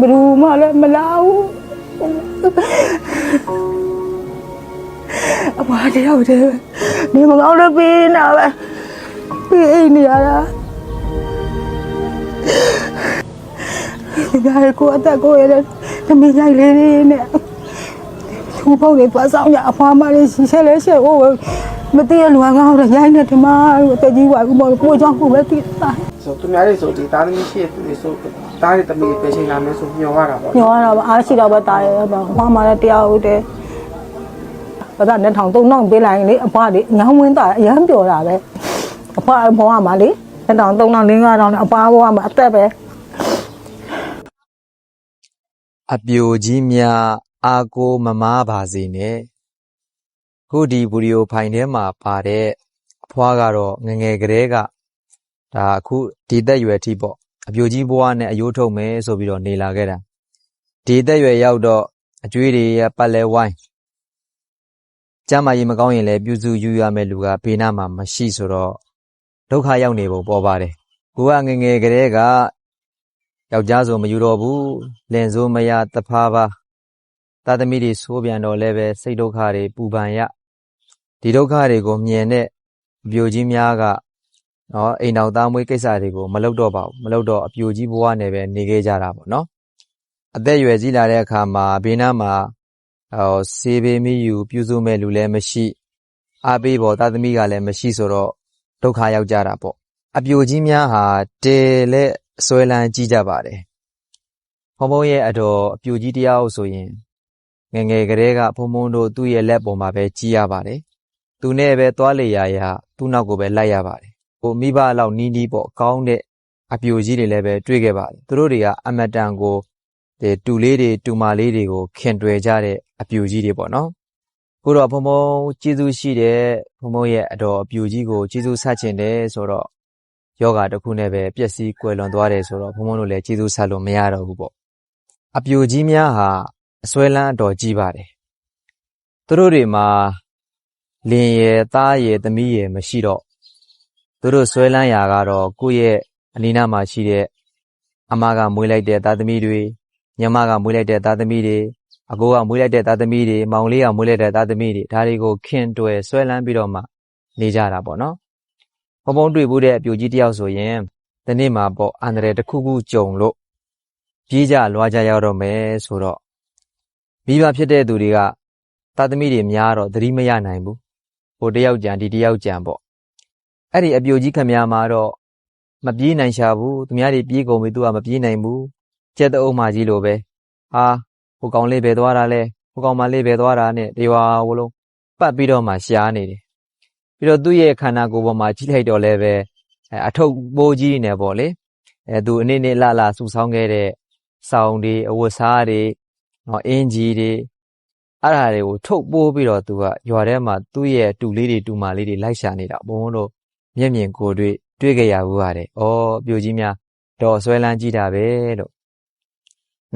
ဘယ်သူမှလည်းမလာဘူးအမတယောက်တည်းပဲနေမကောင်းလို့ပြီးနေပဲပြီးအိမ်နေရတာဒီကရကိုအသက်ကိုရတဲ့သမီးကြီးလေးလေးနဲ့သူ့ဖို့တွေသွားဆောင်ရအဖွားမလေးရှိဆဲလဲရှေ့ဟိုမတည့်ရလူကောင်းတော့ရိုင်းနေတယ်မလို့တကြီးကဘူးမကိုကြောင့်ကိုပဲတည်တာဆိုသူများတွေဆိုဒီသားသမီးရှိတဲ့သူတွေဆို သားတွေသမီးတွေပဲချိန်လာမယ်ဆိုမျှော်ရတာပေါ့ညောရတာပါအားရှိတော့ပဲတာရဲပါအဖွားမလည်းတရားဟုတ်တယ်ဘာသာနဲ့ထောင်သုံးထောင်ပေးလိုက်ရင်လေအဖွားလေညောင်းဝင်းတာအရမ်းပျော်တာပဲအဖွားဘဝမှာလေနဲ့ထောင်သုံးထောင်လေးငါးထောင်နဲ့အဖွားဘဝမှာအသက်ပဲအပြိုကြီးများအာကိုမမားပါစေနဲ့ခုဒီဗီဒီယိုဖိုင်ထဲမှာပါတဲ့အဖွားကတော့ငယ်ငယ်ကလေးကဒါအခုဒီသက်ရွယ်ထိပေါ့ အပြိုကြီးဘွားနဲ့အယိုးထုတ်မယ်ဆိုပြီးတော့နေလာခဲ့တာဒီသက်ရွယ်ရောက်တော့အကျွေးတွေရပတ်လဲဝိုင်းကျမ်းမာရေးမကောင်းရင်လည်းပြုစုယူရမယ့်လူကဘေးနားမှာမရှိဆိုတော့ဒုက္ခရောက်နေပုံပေါ်ပါတယ်ကိုကငယ်ငယ်ကလေးကယောက်ျားဆိုမယူတော့ဘူးလင်ဆိုမရတဖားပါသာသမီတွေဆိုးပြန်တော့လည်းပဲစိတ်ဒုက္ခတွေပူပန်ရဒီဒုက္ခတွေကိုမြင်တဲ့အပြိုကြီးများက နော်အိမ်တော်သားမွေးကိစ္စတွေကိုမလုပ်တော့ပါဘူးမလုပ်တော့အပြိုကြီးဘဝနဲ့ပဲနေခဲ့ကြတာပေါ့နော်အသက်အရွယ်ကြီးလာတဲ့အခါမှာဘေးနားမှာဟောစေဘေမီယူပြုစုမဲ့လူလည်းမရှိအားပေးပေါ်သာသမီကလည်းမရှိဆိုတော့ဒုက္ခရောက်ကြတာပေါ့အပြိုကြီးများဟာတဲလက်ဆွဲလန်းကြည့်ကြပါတယ်။ဖုံဖုံရဲ့အတော်အပြူကြီးတရားဆိုရင်ငယ်ငယ်ကလေးကဖုံဖုံတို့သူ့ရဲ့လက်ပေါ်မှာပဲကြည့်ရပါတယ်။သူနဲ့ပဲသွားလေရာရာသူ့နောက်ကိုပဲလိုက်ရပါတယ်။ ကိုမိဘလောက်နီးနီးပေါ့ကောင်းတဲ့အပြူကြီးတွေလည်းပဲတွေ့ခဲ့ပါတယ်။သူတို့တွေကအမတန်ကိုဒီတူလေးတွေတူမလေးတွေကိုခင်တွယ်ကြတဲ့အပြူကြီးတွေပေါ့နော်။ကိုတော့ဖုံဖုံကျေးဇူးရှိတဲ့ဖုံဖုံရဲ့အတော်အပြူကြီးကိုကျေးဇူးဆက်ခြင်းတယ်ဆိုတော့ယောဂတစ်ခုနဲ့ပဲပျက်စီးကွယ်လွန်သွားတယ်ဆိုတော့ဘုံဘုံတို့လည်းကျေးဇူးဆက်လို့မရတော့ဘူးပေါ့အပြိုကြီးများဟာအစွဲလန်းအတော်ကြီးပါတယ်သူတို့တွေမှာလင်ရယ်သားရယ်သမီးရယ်မရှိတော့ သူတို့စွဲလန်းရာကတော့ကိုယ့်ရဲ့အနီးနားမှာရှိတဲ့အမကမွေးလိုက်တဲ့သားသမီးတွေညမကမွေးလိုက်တဲ့သားသမီးတွေအကိုကမွေးလိုက်တဲ့သားသမီးတွေမောင်လေးကမွေးလိုက်တဲ့သားသမီးတွေဒါတွေကိုခင်တွယ်ဆွဲလန်းပြီးတော့မှနေကြတာပေါ့နော်ဘုံဘုံတွေ့ဖို့တဲ့အပြိုကြီးတယောက်ဆိုရင်ဒီနေ့မှာပေါ့အန္တရာယ်တစ်ခုခုကြုံလို့ပြေးကြလွားကြရောက်တော့မယ်ဆိုတော့မိဘဖြစ်တဲ့သူတွေကတာသမီတွေများတော့သတိမရနိုင်ဘူးဟိုတယောက်ကြံဒီတယောက်ကြံပေါ့ အဲ့ဒီအပြိုကြီးခမများမှာတော့မပြေးနိုင်ရှာဘူးသူများတွေပြေးကုန်ပြီသူကမပြေးနိုင်ဘူးကြက်တအုပ်မှကြီးလိုပဲဟာဟိုကောင်လေးပဲသွားတာလဲဟိုကောင်မလေးပဲသွားတာနဲ့ဒီဝါဝလုံးပတ်ပြီးတော့မှရှားနေတယ်ပြီးတော့သူ့ရဲ့ခန္ဓာကိုယ်ပေါ်မှာကြီးလိုက်တော့လည်းပဲအဲအထုပ်ပိုးကြီးနေပေါ့လေအဲသူအနေနဲ့လှလှစူဆောင်းခဲ့တဲ့စောင်းတွေအဝတ်စားတွေနော်အင်ဂျီတွေအဲ့ဒါတွေကိုထုတ်ပိုးပြီးတော့သူကရွာထဲမှာသူ့ရဲ့တူလေးတွေတူမလေးတွေလိုက်ရှာနေတာဘုံဘုံတို့ မျက်မြင်ကိုယ်တွေ့တွေ့ကြရဘူးပါတယ်။အော်ပြိုကြီးများတော့ဆွဲလန်းကြည့်တာပဲလို့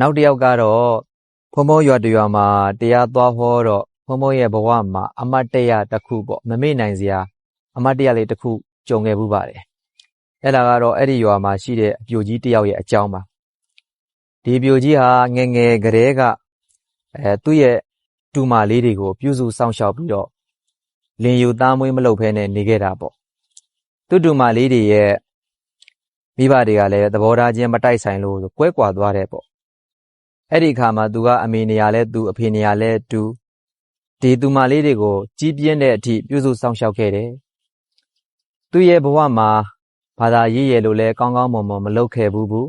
နောက်တစ်ယောက်ကတော့ဘုံဘုံရွာတရွာမှာတရားသွားဟောတော့ဘုံဘုံရဲ့ဘဝမှာအမတ်တရတစ်ခုပေါ့မမေ့နိုင်စရာအမတ်တရလေးတစ်ခုကြုံခဲ့မှုပါတယ်။အဲ့ဒါကတော့အဲ့ဒီရွာမှာရှိတဲ့အပြိုကြီးတစ်ယောက်ရဲ့အကြောင်းပါ။ဒီပြိုကြီးဟာငယ်ငယ်ကလေးကအဲသူ့ရဲ့တူမလေးတွေကိုပြုစုစောင့်ရှောက်ပြီးတော့လင်ယူသားမွေးမလုပ်ဖဲနဲ့နေခဲ့တာပေါ့။ သူ့တူမလေးတွေရဲ့မိဘတွေကလည်းသဘောထားချင်းမတိုက်ဆိုင်လို့ကွဲကွာသွားတယ်ပေါ့။အဲ့ဒီအခါမှာသူကအမေနေရာလဲသူအဖေနေရာလဲသူဒီတူမလေးတွေကိုကြီးပြင်းတဲ့အထိပြုစုစောင့်ရှောက်ခဲ့တယ်။သူ့ရဲ့ဘဝမှာဘာသာရေးရယ်လို့လဲကောင်းကောင်းမွန်မွန်မလုပ်ခဲ့ဘူးဘူး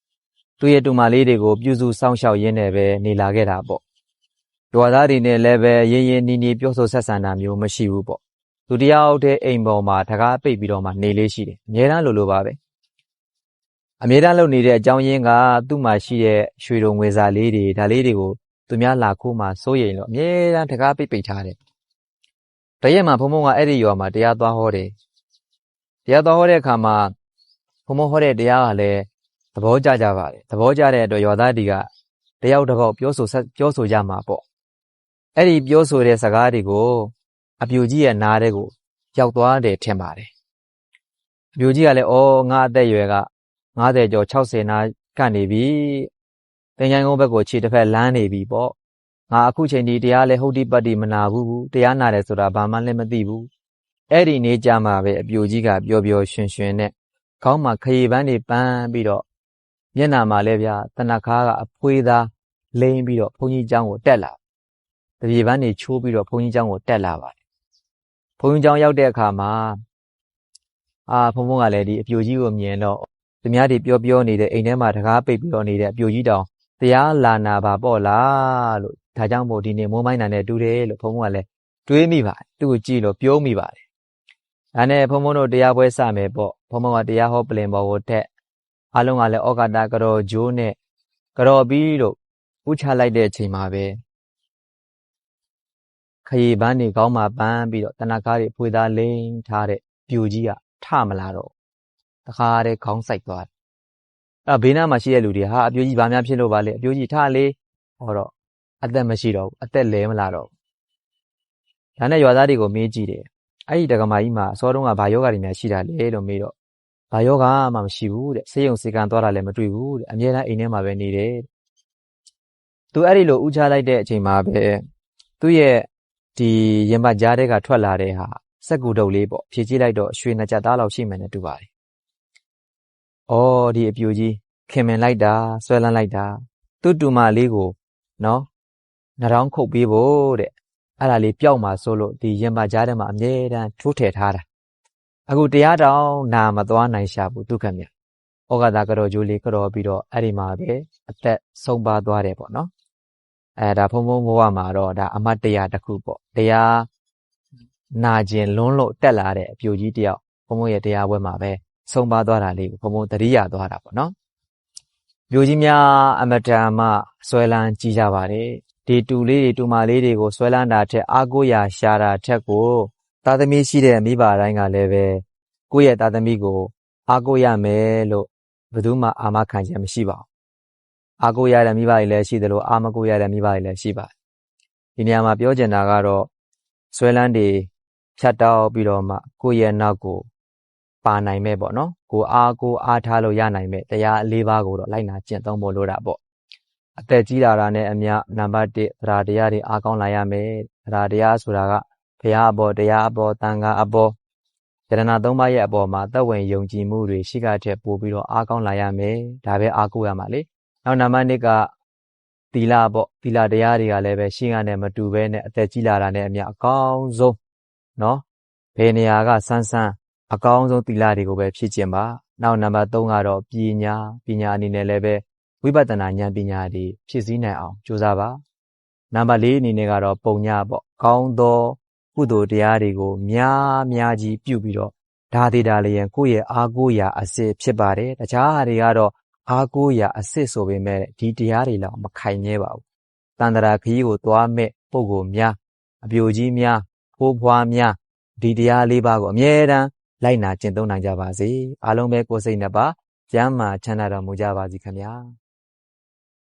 ။သူ့ရဲ့တူမလေးတွေကိုပြုစုစောင့်ရှောက်ရင်းနဲ့ပဲနေလာခဲ့တာပေါ့။ရွာသားတွေနဲ့လည်းပဲရင်းရင်းနှီးနှီးပြောဆိုဆက်ဆံတာမျိုးမရှိဘူးပေါ့။ သူတယောက်တည်းအိမ်ပေါ်မှာတကားပိတ်ပြီးတော့မှနေလေးရှိတယ်။အများတန်းလိုလိုပါပဲ။အများတန်းလုပ်နေတဲ့အကြောင်းရင်းကသူ့မှာရှိတဲ့ရွှေတုံငွေစာလေးတွေဒါလေးတွေကိုသူများလာခိုးမှစိုးရိမ်လို့အများတန်းတကားပိတ်ပိတ်ထားတယ်။တရက်မှာဘုံဘုံကအဲ့ဒီရွာမှာတရားသွားဟောတယ်။တရားသွားဟောတဲ့အခါမှာဘုံဘုံဟောတဲ့တရားကလည်းသဘောကျကြပါတယ်။သဘောကျတဲ့အတွက်ရွာသားတွေကတယောက်တစ်ပေါက်ပြောဆိုဆက်ပြောဆိုကြမှာပေါ့။အဲ့ဒီပြောဆိုတဲ့စကားတွေကို အပြိုကြီးရဲ့နားထဲကိုရောက်သွားတယ်ထင်ပါတယ်။အပြိုကြီးကလည်းဩငါအသက်အရွယ်က90ကျော်60နာကနေပြီ။ပင်ကိုင်းကုန်းဘက်ကိုခြေတစ်ဖက်လမ်းနေပြီပေါ့။ငါအခုချိန်ဒီတရားလဲဟုတ်တိပတ်တိမနာဘူးဘူး။တရားနာတယ်ဆိုတာဘာမှလည်းမသိဘူး။အဲ့ဒီနေ့ကြမှာပဲအပြိုကြီးကပျော်ပျော်ရွှင်ရွှင်နဲ့ခေါင်းမှာခရီပန်းတွေပန်းပြီးတော့မျက်နာမှာလည်းဗျာတနခါကအဖွေးသားလိမ့်ပြီးတော့ဘုန်းကြီးကျောင်းကိုတက်လာ။တပြေပန်းတွေချိုးပြီးတော့ဘုန်းကြီးကျောင်းကိုတက်လာပါတယ် ဘုံကျောင်းရောက်တဲ့အခါမှာအာဘုံဘုံကလည်းဒီအပြိုကြီးကိုမြင်တော့သူများတွေပြောပြောနေတဲ့အိမ်ထဲမှာတကားပိတ်ပြီးတော့နေတဲ့အပြိုကြီးတောင်တရားလာနာပါပေါ့လားလို့ဒါကြောင့်မို့ဒီနေ့မိုးမိုင်းနာနဲ့တူတယ်လို့ဘုံဘုံကလည်းတွေးမိပါတယ်သူ့ကိုကြည့်လို့ပြောမိပါတယ်ဒါနဲ့ဘုံဘုံတို့တရားပွဲစမယ်ပေါ့ဘုံဘုံကတရားဟောပလင်ပေါ်ကိုတက်အားလုံးကလည်းဩကာတာကတော်ဂျိုးနဲ့ကတော်ပြီးတို့ဥချလိုက်တဲ့အချိန်မှာပဲ ခရီပန်းတွေကောင်းမှပန်းပြီးတော့တနခါးတွေဖွေသားလိမ့်ထားတဲ့ပြူကြီးကထမလာတော့တခါတည်းခေါင်းဆိုင်သွားတယ်အဲ့ဘေးနားမှာရှိတဲ့လူတွေဟာအပြိုကြီးဘာများဖြစ်လို့ပါလဲအပြိုကြီးထလေဟောတော့အသက်မရှိတော့ဘူးအသက်လဲမလာတော့ဘူးဒါနဲ့ရွာသားတွေကိုမေးကြည့်တယ်အဲ့ဒီတက္ကမကြီးမှာအစောတုန်းကဘာယောဂတွေများရှိတာလဲလို့မေးတော့ဘာယောဂမှမရှိဘူးတဲ့ဆေးရုံစေကံသွားတာလည်းမတွေ့ဘူးတဲ့အမြဲတမ်းအိမ်ထဲမှာပဲနေတယ်သူအဲ့ဒီလိုဥချလိုက်တဲ့အချိန်မှာပဲသူ့ရဲ့ ဒီရင်ပတ်ကြားတဲ့ကထွက်လာတဲ့ဟာစက်ကူတုပ်လေးပေါ့ဖြည့်ကြည့်လိုက်တော့ရွှေနှစ်ကြက်သားလောက်ရှိမှန်းနဲ့တူပါတယ်။အော်ဒီအပြူကြီးခင်မင်လိုက်တာဆွဲလန်းလိုက်တာသူ့တူမလေးကိုနော်နှာတောင်းခုတ်ပေးဖို့တဲ့အဲ့ဒါလေးပျောက်မှာဆိုလို့ဒီရင်ပတ်ကြားထဲမှာအမြဲတမ်းထိုးထည့်ထားတာအခုတရားတောင်နာမသွားနိုင်ရှာဘူးဒုက္ခမြတ်ဩဃတာကတော်ကျိုးလေးကတော်ပြီးတော့အဲ့ဒီမှာပဲအသက်ဆုံးပါသွားတယ်ပေါ့နော် အဲဒါဖုံဖုံဘဝမှာတော့ဒါအမတ်တရားတစ်ခုပေါ့တရားနာကျင်လွန်းလို့တက်လာတဲ့အပြိုကြီးတယောက်ဘုံဘုံရဲ့တရားပွဲမှာပဲဆုံးပါသွားတာလေးကိုဘုံဘုံတရိယာသွားတာပေါ့နော်ပြိုကြီးများအမတန်မှဆွဲလန်းကြည့်ကြပါတယ်ဒီတူလေးတွေတူမလေးတွေကိုဆွဲလန်းတာထက်အာကိုရာရှာတာထက်ကိုသားသမီးရှိတဲ့မိဘတိုင်းကလည်းပဲကိုယ့်ရဲ့သားသမီးကိုအာကိုရမယ်လို့ဘယ်သူမှအာမခံချက်မရှိပါဘူး အာကိုရတဲ့မိဘတွေလည်းရှိသလိုအာမကိုရတဲ့မိဘတွေလည်းရှိပါတယ်ဒီနေရာမှာပြောချင်တာကတော့ဆွဲလန်းတွေဖြတ်တောက်ပြီးတော့မှကိုယ့်ရဲ့နောက်ကိုပါနိုင်မဲ့ပေါ့နော်ကိုအားကိုအားထားလို့ရနိုင်မဲ့တရားအလေးပါးကိုတော့လိုက်နာကျင့်သုံးဖို့လိုတာပေါ့အသက်ကြီးလာတာနဲ့အမျှနံပါတ်1သရာတရားတွေအားကောင်းလာရမယ်သရာတရားဆိုတာကဘုရားအပေါ်တရားအပေါ်တန်ခါအပေါ်ယတနာသုံးပါးရဲ့အပေါ်မှာသက်ဝင်ယုံကြည်မှုတွေရှိကထက်ပိုပြီးတော့အားကောင်းလာရမယ်ဒါပဲအားကိုးရမှာလေ နောက်နံပါတ်1ကသီလပေါ့သီလတရားတွေကလည်းပဲရှင်းရနဲ့မတူပဲနဲ့အသက်ကြီးလာတာနဲ့အမျှအကောင်းဆုံးနော်ဘယ်နေရာကဆန်းဆန်းအကောင်းဆုံးသီလတွေကိုပဲဖြစ်ကျင်ပါနောက်နံပါတ်3ကတော့ပညာပညာအနေနဲ့လည်းပဲဝိပဿနာဉာဏ်ပညာတွေဖြစ်စည်းနိုင်အောင်ကြိုးစားပါနံပါတ်4အနေနဲ့ကတော့ပုံညပေါ့ကောင်းသောကုသိုလ်တရားတွေကိုများများကြီးပြုပြီးတော့ဒါသေးတာလျင်ကိုယ့်ရဲ့အားကိုးရာအစစ်ဖြစ်ပါတယ်တခြားဟာတွေကတော့ အားကိုးရာအစစ်ဆိုပေမဲ့ဒီတရားတွေလောက်မခိုင်မြဲပါဘူးတန်တရာခရီးကိုသွားမဲ့ပုံကိုများအပြိုကြီးများဖိုးဖွားများဒီတရားလေးပါးကိုအမြဲတမ်းလိုက်နာကျင့်သုံးနိုင်ကြပါစေအားလုံးပဲကိုယ်စိတ်နှစ်ပါးကျမ်းမာချမ်းသာတော်မူကြပါစေခင်ဗျာ